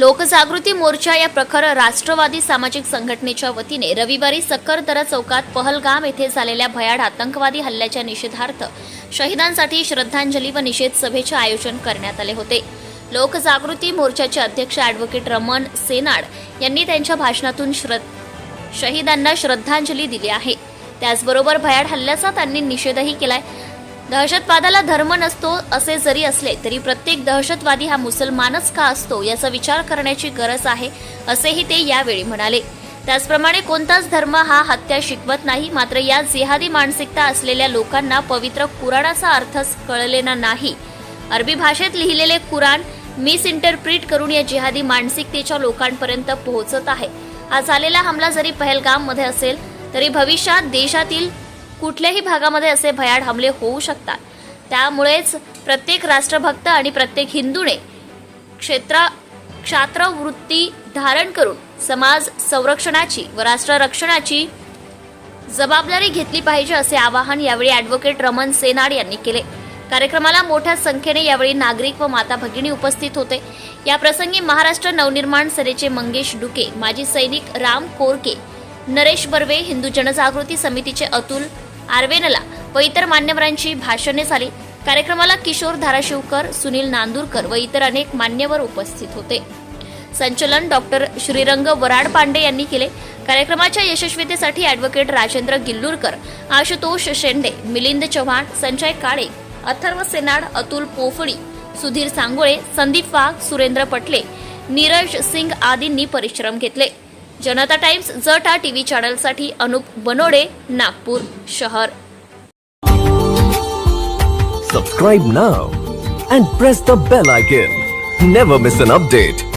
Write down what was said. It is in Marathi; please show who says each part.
Speaker 1: लोकजागृती मोर्चा या प्रखर राष्ट्रवादी सामाजिक संघटनेच्या वतीने रविवारी सक्करदरा चौकात पहलगाम येथे झालेल्या भयाड आतंकवादी हल्ल्याच्या निषेधार्थ शहीदांसाठी श्रद्धांजली व निषेध सभेचे आयोजन करण्यात आले होते. लोकजागृती मोर्चाचे अध्यक्ष ॲडव्होकेट रमण सेनाड यांनी त्यांच्या भाषणातून श्रद्ध शहीदांना श्रद्धांजली दिली आहे. त्याचबरोबर भयाड हल्ल्याचा त्यांनी निषेधही केलाय. दहशतवादाला धर्म नसतो असे जरी असले तरी प्रत्येक दहशतवादी हा मुसलमानच का असतो याचा विचार करण्याची गरज आहे असेही ते यावेळी म्हणाले. त्याचप्रमाणे कोणताच धर्म हा हत्या शिकवत नाही मात्र या जिहादी मानसिकता असलेल्या लोकांना पवित्र कुराणाचा अर्थच कळलेला नाही. अरबी भाषेत लिहिलेले कुराण मिस इंटरप्रिट करून या जिहादी मानसिकतेच्या लोकांपर्यंत पोहोचत आहे. हा झालेला हमला जरी पहलगाममध्ये असेल तरी भविष्यात देशातील कुठल्याही भागामध्ये असे भयाड हमले होऊ शकतात. त्यामुळेच प्रत्येक राष्ट्रभक्त आणि प्रत्येक हिंदूने क्षेत्रा क्षात्रवृत्ती धारण करून समाज संरक्षणाची व राष्ट्र रक्षणाची जबाबदारी घेतली पाहिजे असे आवाहन यावेळी ॲडव्होकेट रमन सेनाड यांनी केले. कार्यक्रमाला मोठ्या संख्येने यावेळी नागरिक व माता भगिनी उपस्थित होते. या प्रसंगी महाराष्ट्र नवनिर्माण सेनेचे मंगेश डुके माजी सैनिक राम कोरके नरेश बर्वे हिंदू जनजागृती समितीचे अतुल आर्वेनला व इतर मान्यवरांची भाषणे झाली. कार्यक्रमाला किशोर धाराशिवकर सुनील नांदूरकर व इतर अनेक मान्यवर उपस्थित होते. संचलन डॉक्टर श्रीरंग वराड पांडे यांनी केले. कार्यक्रमाच्या यशस्वीतेसाठी ॲडव्होकेट राजेंद्र गिल्लूरकर आशुतोष शेंडे मिलिंद चव्हाण संजय काळे अथर्व सेनाड अतुल पोफळी सुधीर सांगोळे संदीप वाघ सुरेंद्र पटले नीरज सिंग आदींनी परिश्रम घेतले. जनता टाइम्स जटा टी व्ही चॅनलसाठी अनुप बनोडे नागपूर शहर.
Speaker 2: Subscribe now and press the bell icon never miss an update